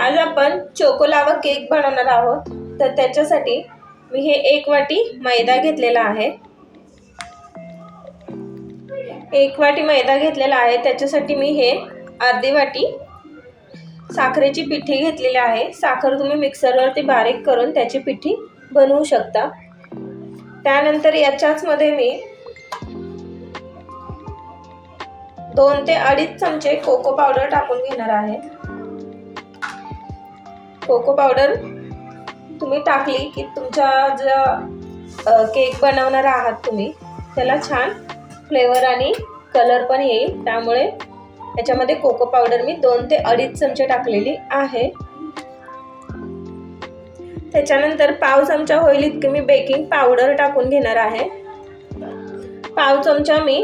आज आपण choco lava cake बनवणार आहोत. तर त्याच्यासाठी मी हे एक वाटी मैदा घेतलेला आहे. एक वाटी मैदा घेतलेला आहे. त्याच्यासाठी मी हे अर्धी वाटी साखरेची पिठी घेतलेली आहे. साखर तुम्ही मिक्सरवरती बारीक करून त्याची पिठी बनवू शकता. त्यानंतर याच्याचमध्ये मी दोन ते अडीच चमचे कोको पावडर टाकून घेणार आहे. कोको पावडर तुम्ही टाकली की तुमच्या ज्या केक बनवणार आहात तुम्ही त्याला छान फ्लेवर आणि कलर पण येईल. त्यामुळे याच्यामध्ये कोको पावडर मी दोन ते अडीच चमचे टाकलेली आहे. त्याच्यानंतर पाव चमचा होईल इतके मी बेकिंग पावडर टाकून घेणार आहे. पाव चमचा मी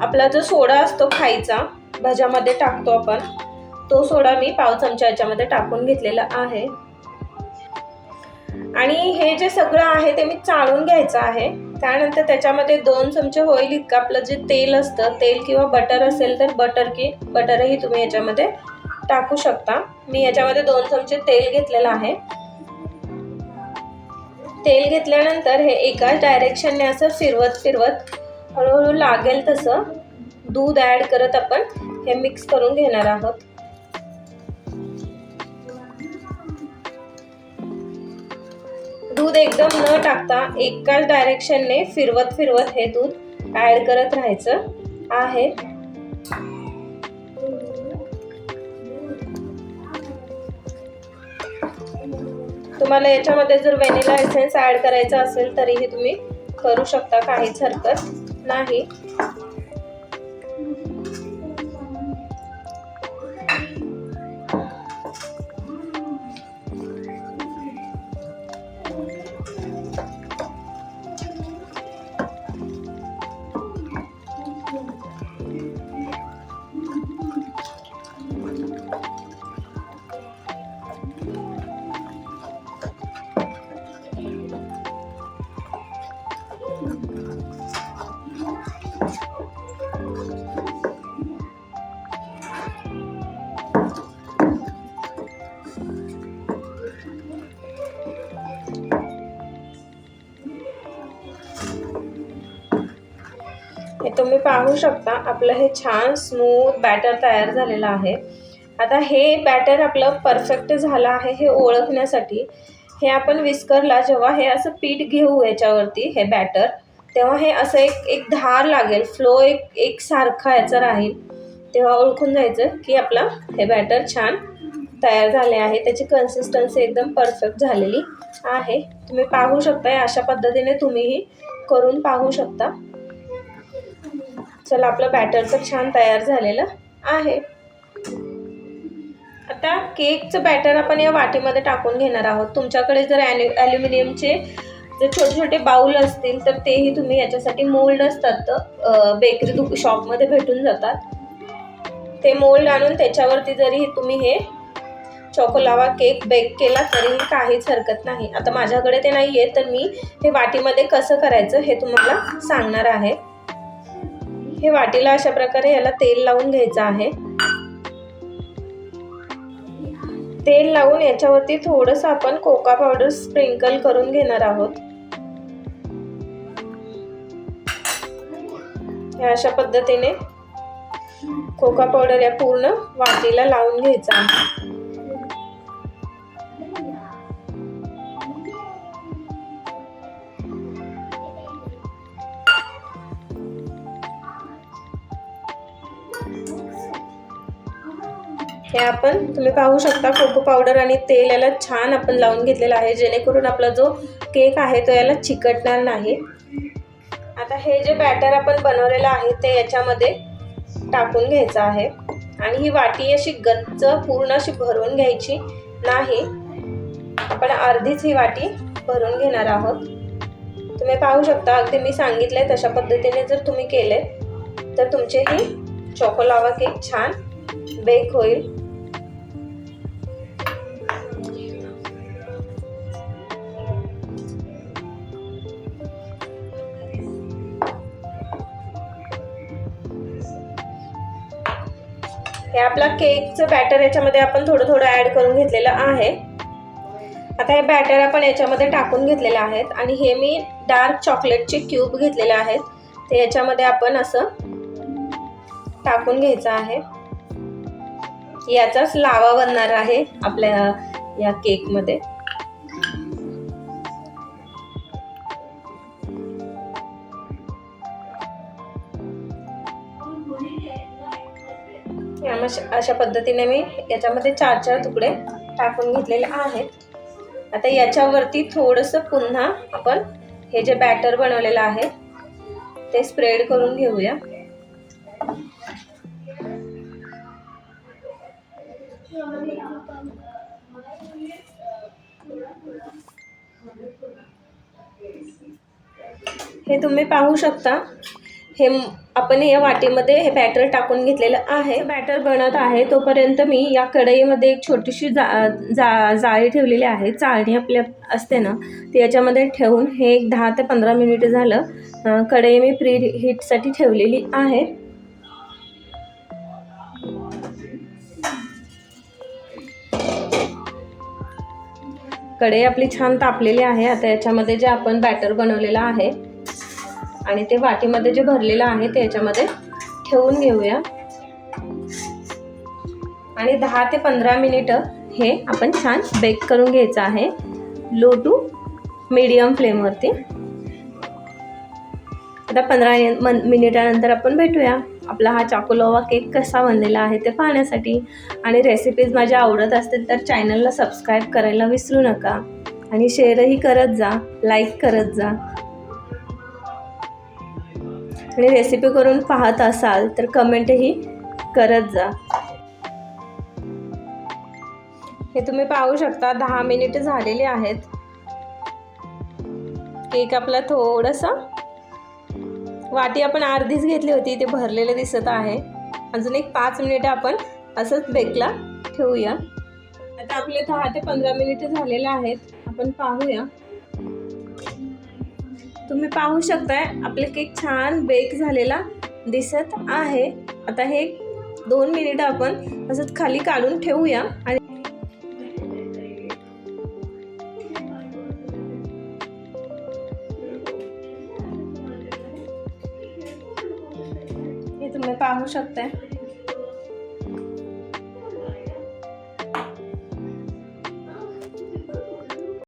आपला जो सोडा असतो खायचा भाज्यामध्ये टाकतो आपण. तो सोडा मी पाव चमचा याच्यामध्ये टाकून घेतलेला आहे. आणि हे जे सगळं आहे ते मी चाळून घ्यायचं आहे. त्यानंतर त्याच्यामध्ये दोन चमचे होईल इतकं आपलं जे तेल असतं तेल किंवा बटर असेल तर बटर की बटरही तुम्ही याच्यामध्ये टाकू शकता. मी याच्यामध्ये दोन चमचे तेल घेतलेलं आहे. तेल घेतल्यानंतर हे एकाच डायरेक्शनने असं फिरवत फिरवत हळूहळू लागेल तसं. दूध ॲड करत आपण हे मिक्स करून घेणार आहोत. दूध एकदम न टाकता एकाच डायरेक्शनने फिरवत फिरवत हे दूध ॲड करत राहायचं आहे. तुम्हाला याच्यामध्ये जर व्हॅनिला एसेन्स ॲड करायचा असेल तरीही तुम्ही करू शकता. काहीच हरकत नाही. पाहू शकता आपलं हे छान स्मूथ बॅटर तयार झालेलं आहे. आता हे बॅटर आपलं परफेक्ट झालं आहे हे ओळखण्यासाठी. हे आपण विस्करला जेव्हा हे असं पीठ घेऊ याच्यावरती हे बॅटर तेव्हा हे असं एक एक धार लागेल फ्लो एक एक सारखा याचा राहील. तेव्हा ओळखून जायचं की आपलं हे बॅटर छान तयार झाले आहे त्याची कन्सिस्टन्सी एकदम परफेक्ट झालेली आहे. तुम्ही पाहू शकता अशा पद्धतीने तुम्हीही करून पाहू शकता. चला आपलं बॅटर तर छान तयार झालेलं आहे. आता केकचं बॅटर आपण या वाटीमध्ये टाकून घेणार आहोत. तुमच्याकडे जर ॲल्यु ॲल्युमिनियमचे जर छोटे छोटे बाऊल असतील तर तेही तुम्ही याच्यासाठी मोल्ड असतात बेकरी दु शॉपमध्ये भेटून जातात. ते मोल्ड आणून त्याच्यावरती जरी तुम्ही हे चॉकोलावा केक बेक केला तरीही काहीच हरकत नाही. आता माझ्याकडे ते नाही आहे तर मी हे वाटीमध्ये कसं करायचं हे तुम्हाला सांगणार आहे. हे वाटीला अशा प्रकारे याला तेल लावून घ्यायचं आहे. तेल लावून याच्यावरती थोडंसं आपण कोका पावडर स्प्रिंकल करून घेणार आहोत. हे अशा पद्धतीने कोका पावडर या पूर्ण वाटीला लावून घ्यायचा आहे. हे आपण तुम्ही पाहू शकता कोको पावडर आणि तेल याला छान आपण लावून घेतलेलं आहे. जेणेकरून आपला जो केक आहे तो याला चिकटणार नाही. आता हे जे बॅटर आपण बनवलेलं आहे ते याच्यामध्ये टाकून घ्यायचं आहे. आणि ही वाटी अशी गच्च पूर्ण अशी भरून घ्यायची नाही. आपण अर्धीच ही वाटी भरून घेणार आहोत. तुम्ही पाहू शकता अगदी मी सांगितलंय तशा पद्धतीने जर तुम्ही केले तर तुमचे ही चॉकोलावा केक छान बेक होईल. हे आपला केकचं बॅटर याच्यामध्ये आपण थोडं थोडं ॲड करून घेतलेलं आहे. आता हे बॅटर आपण याच्यामध्ये टाकून घेतलेले आहेत आणि हे मी डार्क चॉकलेटचे क्यूब घेतलेले आहेत. ते याच्यामध्ये आपण असं टाकून घ्यायचं आहे. याचाच लावा बनणार आहे आपल्या या केकमध्ये या अशा पद्धतीने मी याच्यामध्ये चार चार तुकडे टाकून घेतलेले आहेत. आता याच्यावरती थोडंसं पुन्हा आपण हे जे बॅटर बनवलेलं आहे ते स्प्रेड करून घेऊया. हे तुम्ही पाहू शकता. हे आपण या वाटीमध्ये हे बॅटर टाकून घेतलेलं आहे. बॅटर बनत आहे. तोपर्यंत मी या कढईमध्ये एक छोटीशी जा जा जाळी ठेवलेली आहे. चाळणी आपल्या असते ना ती याच्यामध्ये ठेवून हे एक दहा ते पंधरा मिनिट झालं. कढई मी प्री हीटसाठी ठेवलेली आहे. कढई आपली छान तापलेली आहे. आता याच्यामध्ये जे आपण बॅटर बनवलेलं आहे आणि ते वाटीमध्ये जे भरलेलं आहे ते याच्यामध्ये ठेवून घेऊया. आणि दहा ते पंधरा मिनिटं हे आपण छान बेक करून घ्यायचं आहे. लो टू मीडियम फ्लेमवरती आता पंधरा मन मिनिटानंतर आपण भेटूया. आपला हा चाकोलोवा केक कसा बनलेला आहे ते पाहण्यासाठी. आणि रेसिपीज माझ्या आवडत असतील तर चॅनलला सबस्क्राईब करायला विसरू नका. आणि शेअरही करत जा लाईक करत जा. आणि रेसिपी करून पाहत असाल तर कमेंटही करत जा. हे तुम्ही पाहू शकता दहा मिनिट झालेले आहेत. केक आपला थोडासा वाटी आपण अर्धीच घेतली होती ते भरलेलं दिसत आहे. अजून एक पाच मिनिटं आपण असंच बेकला ठेवूया. आता आपले दहा ते पंधरा मिनिटं झालेले आहेत आपण पाहूया. तुम्ही पाहू शकताय आपले केक छान बेक झालेला दिसत आहे. आता हे दोन मिनिटं आपण असंच खाली काढून ठेवूया. आणि हे तुम्ही पाहू शकताय.